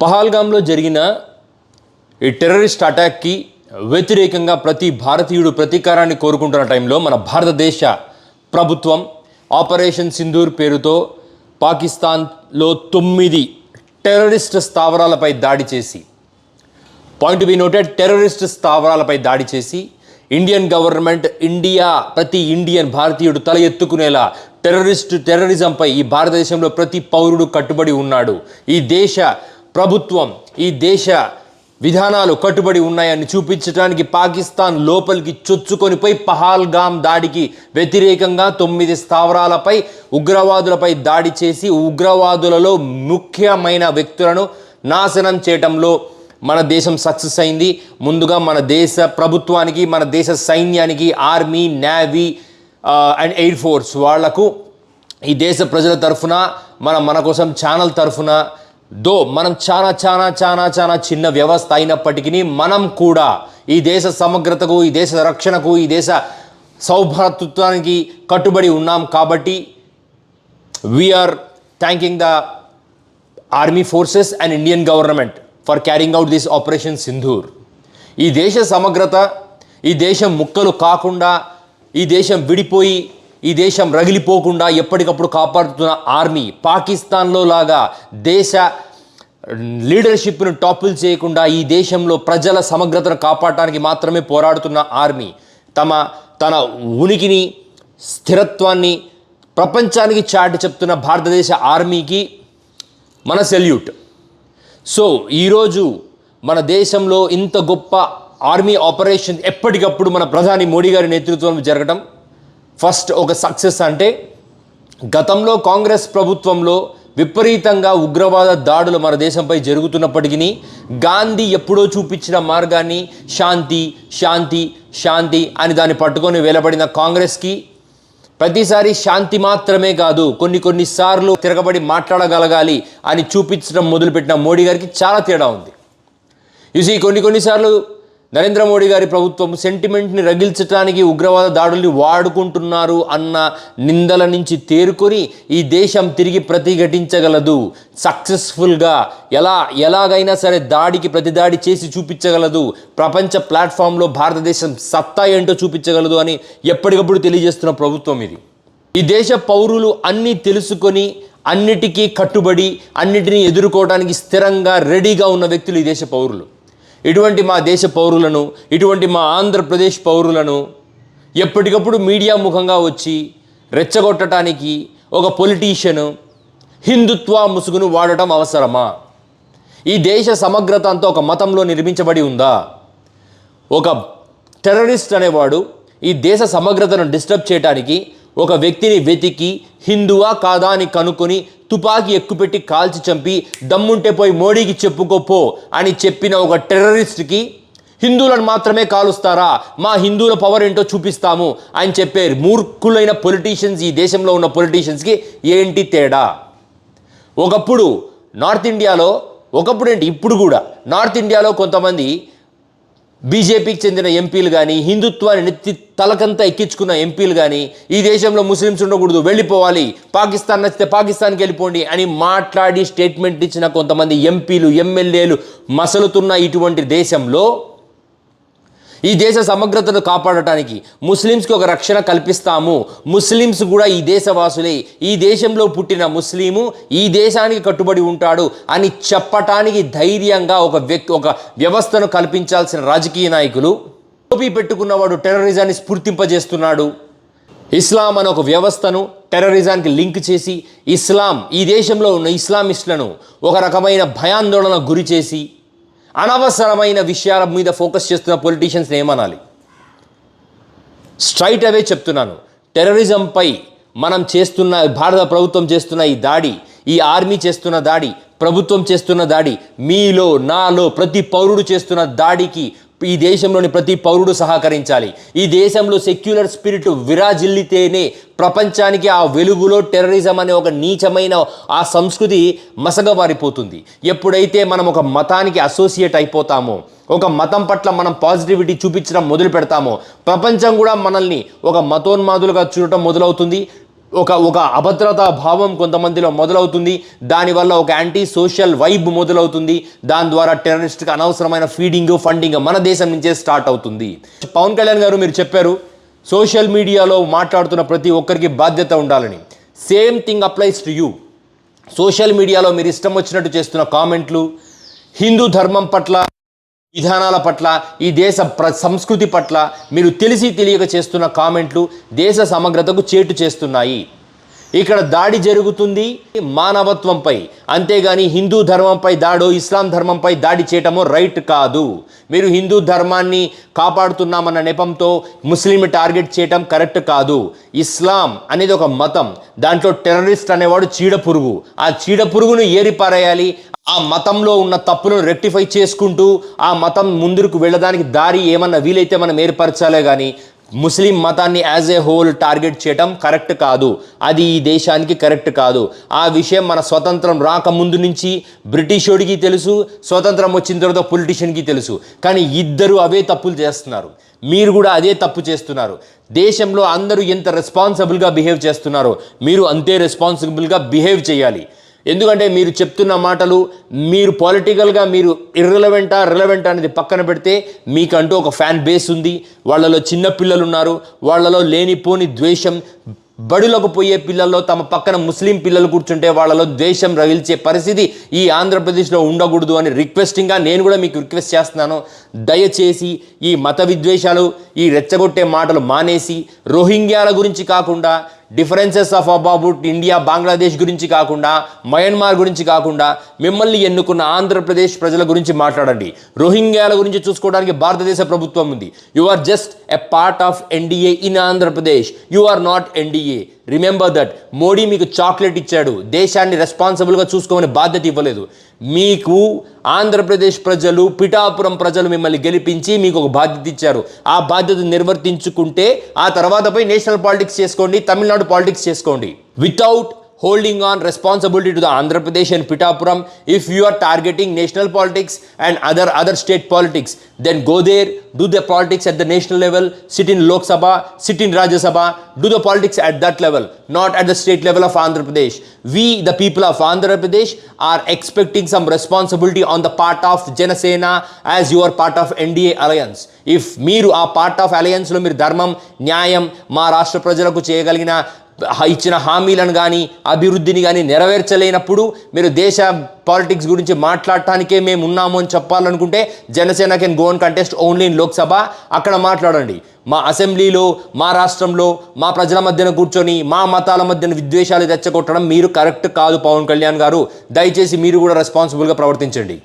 పహల్గామ్లో జరిగిన ఈ టెర్రరిస్ట్ అటాక్కి వ్యతిరేకంగా ప్రతి భారతీయుడు ప్రతీకారాన్ని కోరుకుంటున్న టైంలో మన భారతదేశ ప్రభుత్వం ఆపరేషన్ సింధూర్ పేరుతో పాకిస్తాన్లో తొమ్మిది టెర్రరిస్ట్ స్థావరాలపై దాడి చేసి పాయింట్ బి నోటెడ్ టెర్రరిస్ట్ స్థావరాలపై దాడి చేసి ఇండియన్ గవర్నమెంట్ ఇండియా ప్రతి ఇండియన్ భారతీయుడు తల ఎత్తుకునేలా టెర్రరిస్ట్ టెర్రరిజంపై ఈ భారతదేశంలో ప్రతి పౌరుడు కట్టుబడి ఉన్నాడు. ఈ దేశ ప్రభుత్వం ఈ దేశ విధానాలు కట్టుబడి ఉన్నాయని చూపించడానికి పాకిస్తాన్ లోపలికి చొచ్చుకొని పోయి పహాల్గామ్ దాడికి వ్యతిరేకంగా తొమ్మిది స్థావరాలపై ఉగ్రవాదులపై దాడి చేసి ఉగ్రవాదులలో ముఖ్యమైన వ్యక్తులను నాశనం చేయటంలో మన దేశం సక్సెస్ అయింది. ముందుగా మన దేశ ప్రభుత్వానికి మన దేశ సైన్యానికి army navy and air force వాళ్ళకు ఈ దేశ ప్రజల తరఫున మన మన కోసం ఛానల్ తరఫున దో మనం చాలా చాలా చాలా చాలా చిన్న వ్యవస్థ అయినప్పటికీ మనం కూడా ఈ దేశ సమగ్రతకు ఈ దేశ రక్షణకు ఈ దేశ సౌభ్రాతృత్వానికి కట్టుబడి ఉన్నాం కాబట్టి we are thanking the army forces and Indian government for carrying out this operation Sindoor ఈ దేశ సమగ్రత ఈ దేశం ముక్కలు కాకుండా ఈ దేశం విడిపోయి ఈ దేశం రగిలిపోకుండా ఎప్పటికప్పుడు కాపాడుతున్న ఆర్మీ పాకిస్తాన్లో లాగా దేశ లీడర్షిప్ను టాపుల్ చేయకుండా ఈ దేశంలో ప్రజల సమగ్రతను కాపాడటానికి మాత్రమే పోరాడుతున్న ఆర్మీ తమ తన ఉనికిని స్థిరత్వాన్ని ప్రపంచానికి చాటి చెప్తున్న భారతదేశ ఆర్మీకి మన సెల్యూట్. సో ఈరోజు మన దేశంలో ఇంత గొప్ప ఆర్మీ ఆపరేషన్ ఎప్పటికప్పుడు మన ప్రధాని మోడీ గారి నేతృత్వంలో జరగడం ఫస్ట్ ఒక సక్సెస్ అంటే గతంలో కాంగ్రెస్ ప్రభుత్వంలో విపరీతంగా ఉగ్రవాద దాడులు మన దేశంపై జరుగుతున్నప్పటికీ గాంధీ ఎప్పుడో చూపించిన మార్గాన్ని శాంతి శాంతి శాంతి అని దాన్ని పట్టుకొని వేలబడిన కాంగ్రెస్కి ప్రతిసారి శాంతి మాత్రమే కాదు కొన్ని కొన్నిసార్లు తిరగబడి మాట్లాడగలగాలి అని చూపించడం మొదలుపెట్టిన మోడీ గారికి చాలా తేడా ఉంది. చూసి కొన్ని కొన్నిసార్లు నరేంద్ర మోడీ గారి ప్రభుత్వం సెంటిమెంట్ని రగిల్చడానికి ఉగ్రవాద దాడుల్ని వాడుకుంటున్నారు అన్న నిందల నుంచి తేరుకొని ఈ దేశం తిరిగి ప్రతిఘటించగలదు. సక్సెస్ఫుల్గా ఎలా ఎలాగైనా సరే దాడికి ప్రతిదాడి చేసి చూపించగలదు. ప్రపంచ ప్లాట్ఫామ్లో భారతదేశం సత్తా ఏంటో చూపించగలదు అని ఎప్పటికప్పుడు తెలియజేస్తున్న ప్రభుత్వం ఇది. ఈ దేశ పౌరులు అన్నీ తెలుసుకొని అన్నిటికీ కట్టుబడి అన్నిటినీ ఎదుర్కోవడానికి స్థిరంగా రెడీగా ఉన్న వ్యక్తులు ఈ దేశ పౌరులు. ఇటువంటి మా దేశ పౌరులను ఇటువంటి మా ఆంధ్రప్రదేశ్ పౌరులను ఎప్పటికప్పుడు మీడియా ముఖంగా వచ్చి రెచ్చగొట్టడానికి ఒక పొలిటీషియను హిందుత్వ ముసుగును వాడటం అవసరమా? ఈ దేశ సమగ్రత అంతా ఒక మతంలో నిర్మించబడి ఉందా? ఒక టెర్రరిస్ట్ అనేవాడు ఈ దేశ సమగ్రతను డిస్టర్బ్ చేయడానికి ఒక వ్యక్తిని వెతికి హిందువా కాదా అని కనుక్కొని తుపాకీ ఎక్కుపెట్టి కాల్చి చంపి దమ్ముంటే పోయి మోడీకి చెప్పుకోపో అని చెప్పిన ఒక టెర్రరిస్ట్కి హిందువులను మాత్రమే కాలుస్తారా? మా హిందువుల పవర్ ఏంటో చూపిస్తాము అని చెప్పే మూర్ఖులైన పొలిటీషియన్స్ ఈ దేశంలో ఉన్న పొలిటీషియన్స్కి ఏంటి తేడా? ఒకప్పుడు నార్త్ ఇండియాలో ఒకప్పుడు ఏంటి? ఇప్పుడు కూడా నార్త్ ఇండియాలో కొంతమంది బీజేపీకి చెందిన ఎంపీలు కానీ హిందుత్వాన్ని నెత్తి తలకంతా ఎక్కించుకున్న ఎంపీలు కానీ ఈ దేశంలో ముస్లిమ్స్ ఉండకూడదు వెళ్ళిపోవాలి పాకిస్తాన్ నచ్చితే పాకిస్తాన్కి వెళ్ళిపోండి అని మాట్లాడి స్టేట్మెంట్ ఇచ్చిన కొంతమంది ఎంపీలు ఎమ్మెల్యేలు మసలుతున్న ఇటువంటి దేశంలో ఈ దేశ సమగ్రతను కాపాడటానికి ముస్లిమ్స్కి ఒక రక్షణ కల్పిస్తాము. ముస్లిమ్స్ కూడా ఈ దేశవాసులే. ఈ దేశంలో పుట్టిన ముస్లిము ఈ దేశానికి కట్టుబడి ఉంటాడు అని చెప్పటానికి ధైర్యంగా ఒక వ్యక్తి ఒక వ్యవస్థను కల్పించాల్సిన రాజకీయ నాయకులు టోపీ పెట్టుకున్నవాడు టెర్రరిజాన్ని స్ఫూర్తింపజేస్తున్నాడు ఇస్లాం అనే ఒక వ్యవస్థను టెర్రరిజానికి లింక్ చేసి ఇస్లాం ఈ దేశంలో ఉన్న ఇస్లామిస్టులను ఒక రకమైన భయాందోళన గురి చేసి అనవసరమైన విషయాల మీద ఫోకస్ చేస్తున్న పొలిటీషియన్స్ని ఏమనాలి? స్ట్రైట్ అవే చెప్తున్నాను. టెర్రరిజంపై మనం చేస్తున్న భారత ప్రభుత్వం చేస్తున్న ఈ దాడి ఈ ఆర్మీ చేస్తున్న దాడి ప్రభుత్వం చేస్తున్న దాడి మీలో నాలో ప్రతి పౌరుడు చేస్తున్న దాడికి ఈ దేశంలోని ప్రతి పౌరుడు సహకరించాలి. ఈ దేశంలో సెక్యులర్ స్పిరిట్ విరాజిల్లితేనే ప్రపంచానికి ఆ వెలుగులో టెర్రరిజం అనే ఒక నీచమైన ఆ సంస్కృతి మసగబారిపోతుంది ఎప్పుడైతే మనం ఒక మతానికి అసోసియేట్ అయిపోతామో ఒక మతం పట్ల మనం పాజిటివిటీ చూపించడం మొదలు పెడతామో ప్రపంచం కూడా మనల్ని ఒక మతోన్మాదులుగా చూడటం మొదలవుతుంది. ఒక ఒక అభద్రతా భావం కొంతమందిలో మొదలవుతుంది. దానివల్ల ఒక యాంటీ సోషల్ వైబ్ మొదలవుతుంది. దాని ద్వారా టెర్రరిస్ట్కి అనవసరమైన ఫీడింగ్ ఫండింగ్ మన దేశం నుంచే స్టార్ట్ అవుతుంది. పవన్ కళ్యాణ్ గారు మీరు చెప్పారు సోషల్ మీడియాలో మాట్లాడుతున్న ప్రతి ఒక్కరికి బాధ్యత ఉండాలని. Same thing applies to you social మీడియాలో మీరు ఇష్టం వచ్చినట్టు చేస్తున్న కామెంట్లు హిందూ ధర్మం పట్ల విధానాల పట్ల ఈ దేశ ప్ర సంస్కృతి పట్ల మీరు తెలిసి తెలియక చేస్తున్న కామెంట్లు దేశ సమగ్రతకు చేటు చేస్తున్నాయి. ఇక్కడ దాడి జరుగుతుంది మానవత్వంపై. అంతేగాని హిందూ ధర్మంపై దాడో ఇస్లాం ధర్మంపై దాడి చేయటమో రైట్ కాదు. మీరు హిందూ ధర్మాన్ని కాపాడుతున్నామన్న నెపంతో ముస్లిం టార్గెట్ చేయటం కరెక్ట్ కాదు. ఇస్లాం అనేది ఒక మతం. దాంట్లో టెర్రరిస్ట్ అనేవాడు చీడ పురుగు ఆ చీడ పురుగును ఏరిపారేయాలి. ఆ మతంలో ఉన్న తప్పులను రెక్టిఫై చేసుకుంటూ ఆ మతం ముందుకు వెళ్ళడానికి దారి ఏమన్నా వీలైతే మనం ఏర్పరచాలే కానీ ముస్లిం మతాన్ని యాజ్ ఏ హోల్ టార్గెట్ చేయటం కరెక్ట్ కాదు. అది ఈ దేశానికి కరెక్ట్ కాదు. ఆ విషయం మన స్వతంత్రం రాకముందు నుంచి బ్రిటిషోడికి తెలుసు స్వతంత్రం వచ్చిన తర్వాత పొలిటీషియన్కి తెలుసు. కానీ ఇద్దరు అవే తప్పులు చేస్తున్నారు. మీరు కూడా అదే తప్పు చేస్తున్నారు. దేశంలో అందరూ ఎంత రెస్పాన్సిబుల్గా బిహేవ్ చేస్తున్నారో మీరు అంతే రెస్పాన్సిబుల్గా బిహేవ్ చేయాలి. ఎందుకంటే మీరు చెప్తున్న మాటలు మీరు పొలిటికల్గా మీరు ఇర్రిలవెంటా రిలవెంటా అనేది పక్కన పెడితే మీకంటూ ఒక ఫ్యాన్ బేస్ ఉంది. వాళ్ళలో చిన్న పిల్లలు ఉన్నారు. వాళ్ళలో లేనిపోని ద్వేషం బడులకు పోయే పిల్లల్లో తమ పక్కన ముస్లిం పిల్లలు కూర్చుంటే వాళ్ళలో ద్వేషం రగిల్చే పరిస్థితి ఈ ఆంధ్రప్రదేశ్లో ఉండకూడదు అని రిక్వెస్టింగ్గా నేను కూడా మీకు రిక్వెస్ట్ చేస్తున్నాను. దయచేసి ఈ మత విద్వేషాలు ఈ రెచ్చగొట్టే మాటలు మానేసి రోహింగ్యాల గురించి కాకుండా differences of about India Bangladesh గురించి కాకుండా మయన్మార్ గురించి కాకుండా మిమ్మల్ని ఎన్నుకున్న ఆంధ్రప్రదేశ్ ప్రజల గురించి మాట్లాడండి. రోహింగ్యాల గురించి చూసుకోవడానికి భారతదేశ ప్రభుత్వం ఉంది. You are just a part of NDA in Andhra Pradesh you are not NDA remember that Modi మీకు చాక్లెట్ ఇచ్చాడు. దేశాన్ని రెస్పాన్సిబుల్గా చూసుకోమని బాధ్యత ఇవ్వలేదు. మీకు ఆంధ్రప్రదేశ్ ప్రజలు పిఠాపురం ప్రజలు మిమ్మల్ని గెలిపించి మీకు ఒక బాధ్యత ఇచ్చారు. ఆ బాధ్యత నిర్వర్తించుకుంటే ఆ తర్వాత పోయి నేషనల్ పాలిటిక్స్ చేసుకోండి తమిళనాడు పాలిటిక్స్ చేసుకోండి. Without holding on responsibility to the Andhra Pradesh and Pithapuram if you are targeting national politics and other other state politics then go there do the politics at the national level, sit in Lok Sabha, sit in Rajya Sabha, do the politics at that level, not at the state level of Andhra Pradesh. We, the people of Andhra Pradesh, are expecting some responsibility on the part of Janasena as you are part of NDA alliance. If మీరు ఆ part of అలయన్స్లో మీరు ధర్మం న్యాయం మా రాష్ట్ర ప్రజలకు చేయగలిగిన ఇచ్చిన హామీలను కానీ అభివృద్ధిని కానీ నెరవేర్చలేనప్పుడు మీరు దేశ పాలిటిక్స్ గురించి మాట్లాడటానికే మేము ఉన్నాము అని చెప్పాలనుకుంటే Janasena can gone contest only in Lok Sabha. అక్కడ మాట్లాడండి. మా అసెంబ్లీలో మా రాష్ట్రంలో మా ప్రజల మధ్యన కూర్చొని మా మతాల మధ్యన విద్వేషాలు తెచ్చగొట్టడం మీరు కరెక్ట్ కాదు పవన్ కళ్యాణ్ గారు. దయచేసి మీరు కూడా రెస్పాన్సిబుల్గా ప్రవర్తించండి.